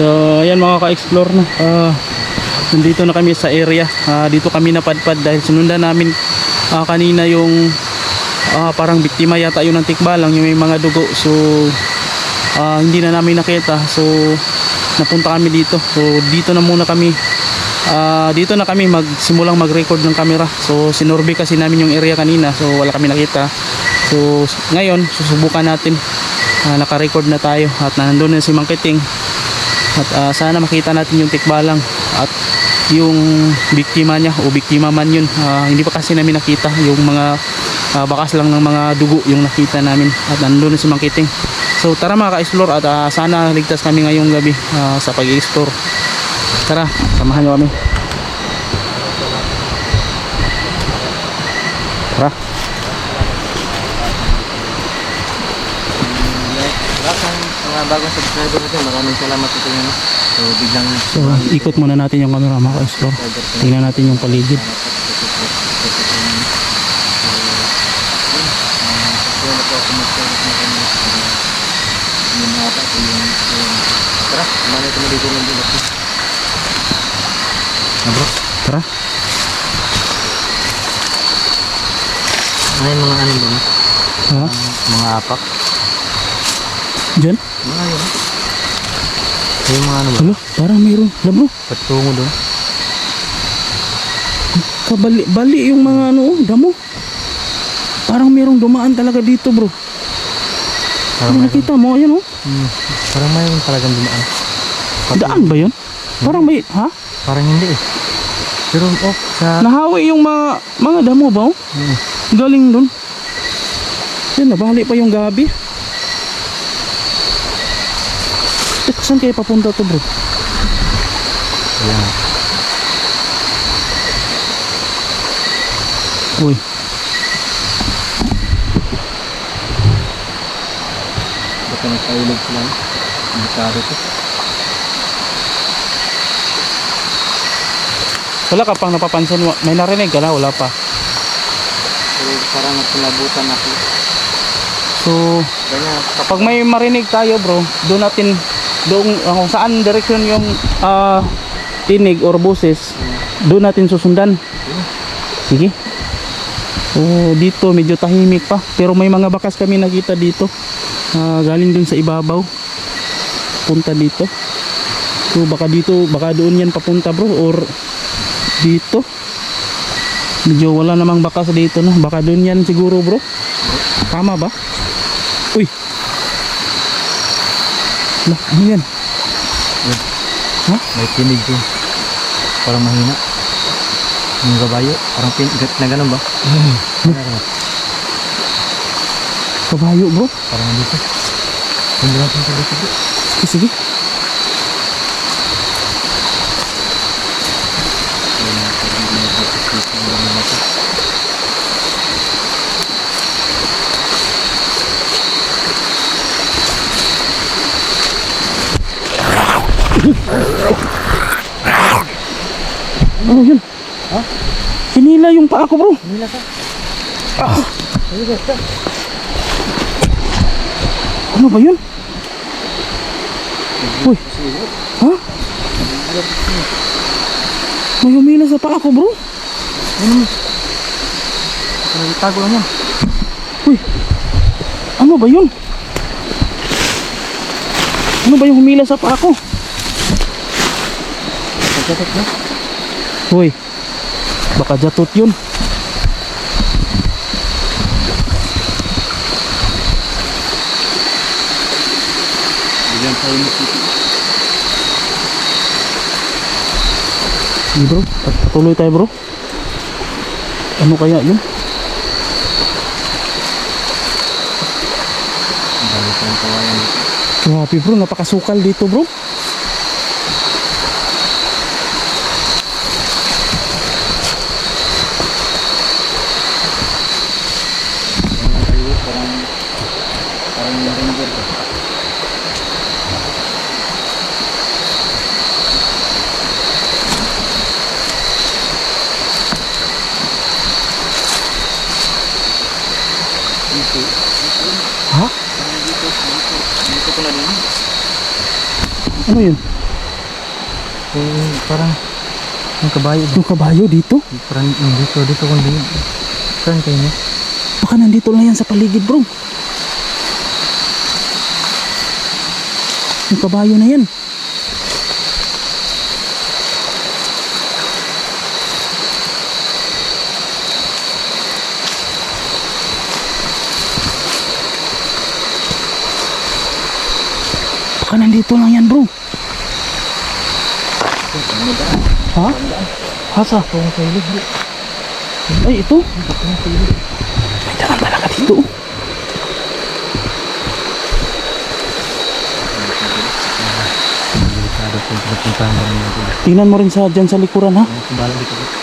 So, ayan mga ka-explore no. Ah, nandito na kami sa area. Ah, dito kami napadpad dahil sinundan namin ah, kanina yung ah, parang biktima yata yun ng tikbalang yung may mga dugo. So, ah, hindi na namin nakita. So, napunta kami dito. So, dito na muna kami Ah, dito na kami magsimulang mag-record ng camera. So sinorbe kasi namin yung area kanina. So wala kami nakita. So ngayon susubukan natin. Ah, naka-record na tayo at nandun na si Mang Kiting. At ah, sana makita natin yung tikbalang at yung biktima niya o biktima man yun. Ah, hindi pa kasi namin nakita yung mga ah, bakas lang ng mga dugo yung nakita namin at nandun na si Mang. So tara mga ka-explore at ah, sana ligtas kami ngayong gabi ah, sa pag-explore. Tara, samahan nyo kami. Tara. Lahat ng mga bagong subscriber natin, maraming salamat ito yun. So, biglang So, ikot muna natin yung camera mga ka-explore. Tingnan natin yung paligid. Tara, kumain ito dito ng dito. Tara. Ano yung mga ano ba? Ha? Mga apak. Diyan? Mga yun. Yung mga ano ba? Hala, parang mayroon. Hala bro, Patungo doon. kabali bali yung mga ano, oh, damo. Parang mayroong dumaan talaga dito bro. Parang Ano nakita mo? Ayan oh. Hmm, parang mayroon talagang dumaan. Daan ba yun? Parang may, ha? Parang hindi eh. Pero oh, sa... Nahawi yung mga, mga damo ba oh? Hmm. Galing dun. Yan, nabali pa yung gabi. Eh, saan kayo papunta to bro? Ayan. Uy. Baka nagpailog sila. Delikado to. Wala ka pang napapansin mo. May narinig ka na? Wala pa. Pero parang nagpinabutan ako. So, Ganyan. pag may marinig tayo bro, doon natin, doon, ah, kung saan direction yung ah, tinig or boses, doon natin susundan. Sige. So, dito medyo tahimik pa. Pero may mga bakas kami nakita dito. Ah, galing dun sa ibabaw. Punta dito. So, baka dito, baka doon yan papunta bro or dito. Medyo wala namang bakas dito no. Baka doon yan siguro bro. Tama ba? Uy. Lah, ano yan? May tinig din. Parang mahina. Yung gabayo. Parang pin na ganun ba? Parang, Kabayo bro. parang dito. Hindi natin sa dito. Sige, sige. Ano yun? Ha? Hinila yung paa ko bro. Nila ka. Ano ba yun? Uy. Ha? May humila sa paa ko bro. Parang itago lang yan. Uy. Ano ba yun? Ano ba yung humila sa paa ko? Pagkatak na. Uy. Baka jatot yun. Bigyan tayo mo. Hindi bro. Pat- Patuloy tayo bro. Ano kaya yun? Grabe bro. Napakasukal dito bro. Ganyan tayo. Parang... Parang ranger ko. Dito. Ha? Dito ko na din. Ano yun? Yung parang yung kabayo. Yung kabayo dito? Parang yung dito, dito kundi. Saan kayo niya? Baka nandito lang yan sa paligid bro. Yung kabayo na yan. Baka nandito lang yan bro. Ha? Hasa? Ay ito? May dalang talaga dito. Tingnan mo rin sa dyan sa likuran ha. Kumbala dito.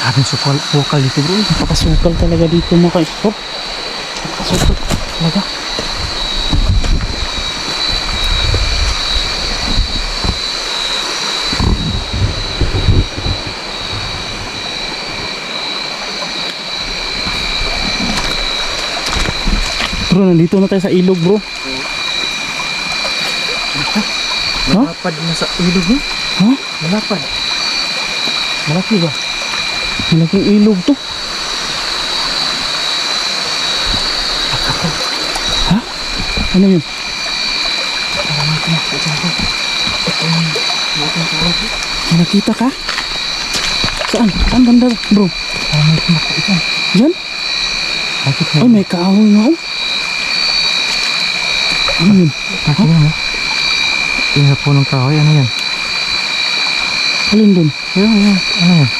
Bro. Grabe sukal, bukal dito bro. Napakasukal talaga dito mga ka-sport. Napakasukal talaga. Bro, nandito na tayo sa ilog bro. Malapad na sa ilog mo. Ha? Malapad. Malaki ba? Malaking ilog to. Ha? Ano yun? Nakita ka? Saan? Saan banda bro? Bakit Ay, may kahoy nga oh. Ano yun? Yan ha? Yung sa punong kahoy, ano yan? Alin dun? Yan, yan. Ano yan?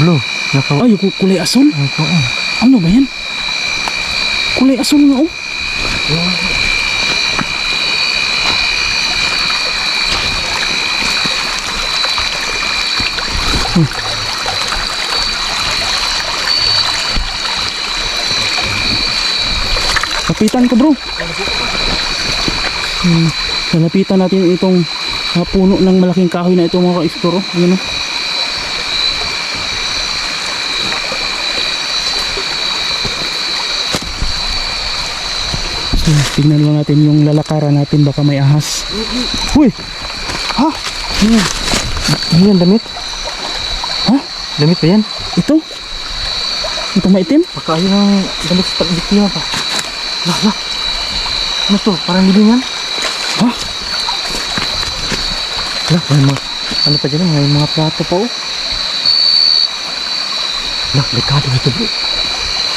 Blue. Nakaw... Ay, kulay asul? Ano ah. Ano ba yan? Kulay asul nga oh. Hmm. Kapitan ko bro. Hmm. Lalapitan natin itong ah, puno ng malaking kahoy na ito mga ka-explore. oh. Ayun oh. So, tingnan lang natin yung lalakaran natin baka may ahas. Uy! Ha? Ano yan? Ano yan, damit? Ha? Damit ba yan? Ito? Ito maitim? Baka yun ang damit sa pagbiktima pa. Lah, lah. Ano to? Parang hindi yan? Ha? Lah, may mga... Ano pa dyan? May mga plato pa oh. Lah, dekado ito bro.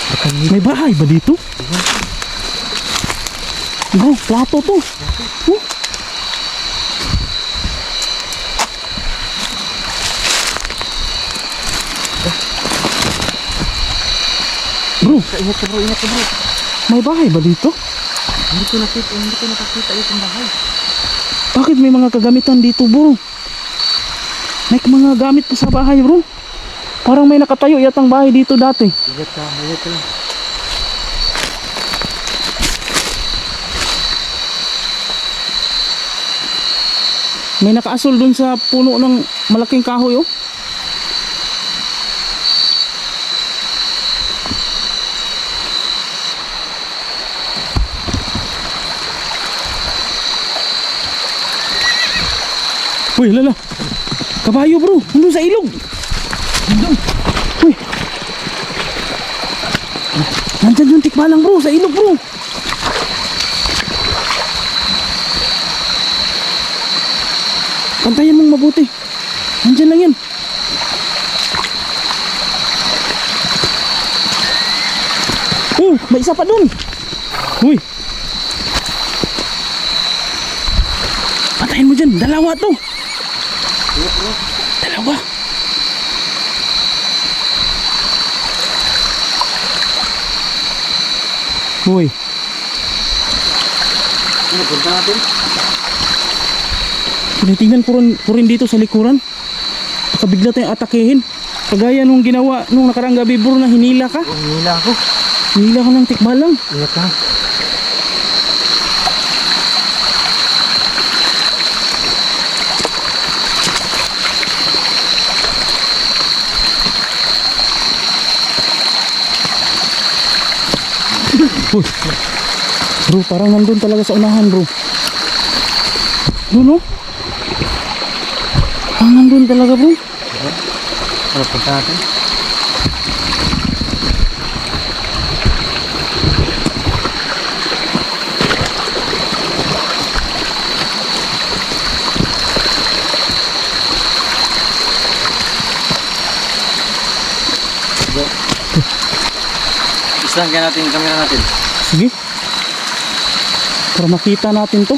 Baka. May bahay ba dito? Bro, plato to. Oh. Bro, Ingat ka bro, ingat ka bro. may bahay ba dito? Hindi ko nakita, hindi ko nakakita itong bahay. Bakit may mga kagamitan dito bro? May mga gamit pa sa bahay bro. Parang may nakatayo yatang bahay dito dati. Ingat ka, ingat ka lang. May nakaasol dun sa puno ng malaking kahoy oh. Uy, lala. Kabayo bro, nandun sa ilog. Nandun. Uy. Nandyan yung tikbalang bro, sa ilog bro. Mabuti. Nandyan lang yan. Oh, may isa pa dun. Uy. Pantayin mo dyan. Dalawa to. Dalawa. Uy. Ano, punta natin? Tinitingnan ko rin, ko rin dito sa likuran. Baka bigla tayong atakehin. Kagaya nung ginawa nung nakarang gabi bro na hinila ka. Oh, nila ako. Hila ko ng tikbalang. Ingat ka. Uy. Bro, parang nandun talaga sa unahan bro. Doon oh. Parang nandun talaga bro. Ano punta natin? Islan kaya natin yung camera natin. Sige. Para makita natin to.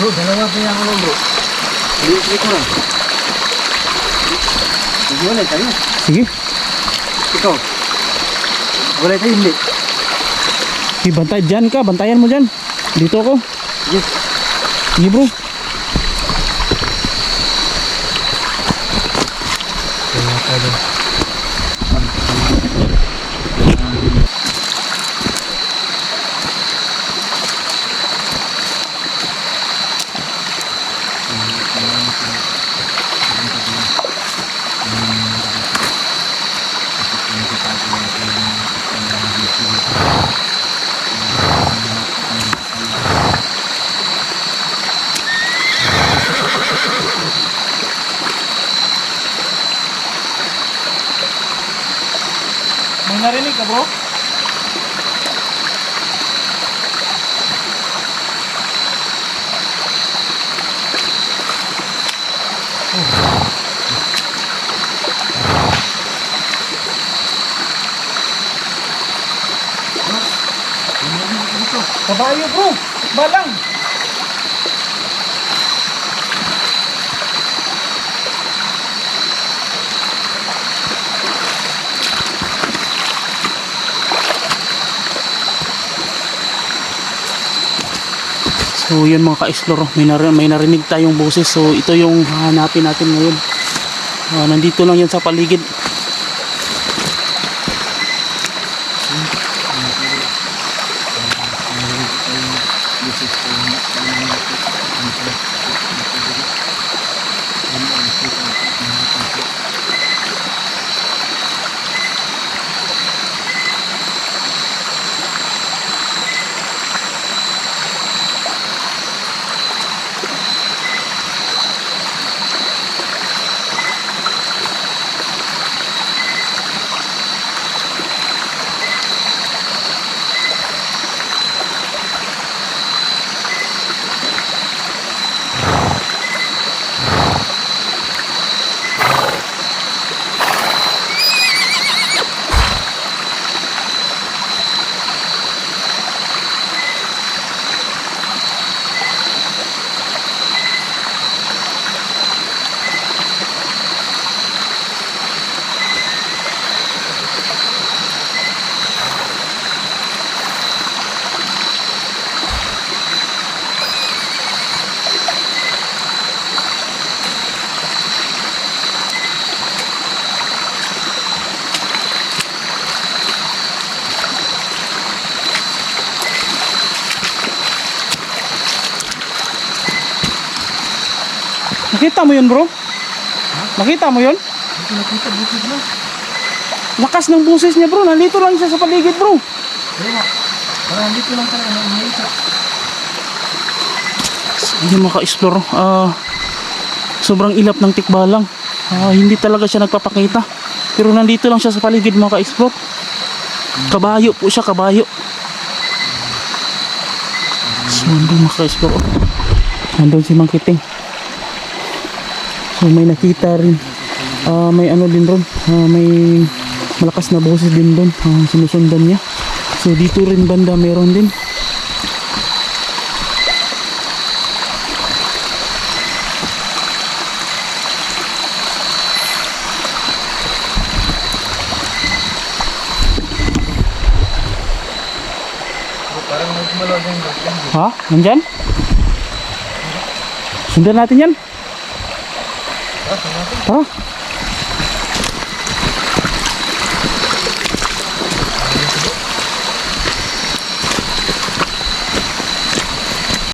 Bro, dalawa pa yung ano bro. Hindi ko lang. Naghiwalay tayo. Sige. Ikaw. Wala tayo hindi. Sige, bantay dyan ka. Bantayan mo dyan. Dito ako. Yes. Sige bro. Kabayo bro! Balang! So yun mga ka-explore, may, nar- may narinig tayong boses. So ito yung hanapin natin ngayon. Ah, nandito lang yan sa paligid. Nakita mo yun bro? Nakita mo yun? Hindi nakita bukid na. Lakas ng boses niya bro. Nandito lang siya sa paligid bro. Nga. Parang dito lang talaga na umaisa. Hindi maka-explore. Ah, sobrang ilap ng tikbalang. Ah, hindi talaga siya nagpapakita. Pero nandito lang siya sa paligid mga ka-explore. Kabayo po siya, kabayo. So, nandun mga ka-explore. oh. Nandun si Mang Kiting. So, may nakita rin. Ah, may ano din ron. Ah, may malakas na boses din doon. Ah, sinusundan niya. So, dito rin banda meron din. Ha? Nandyan? Sundan natin yan. Tara.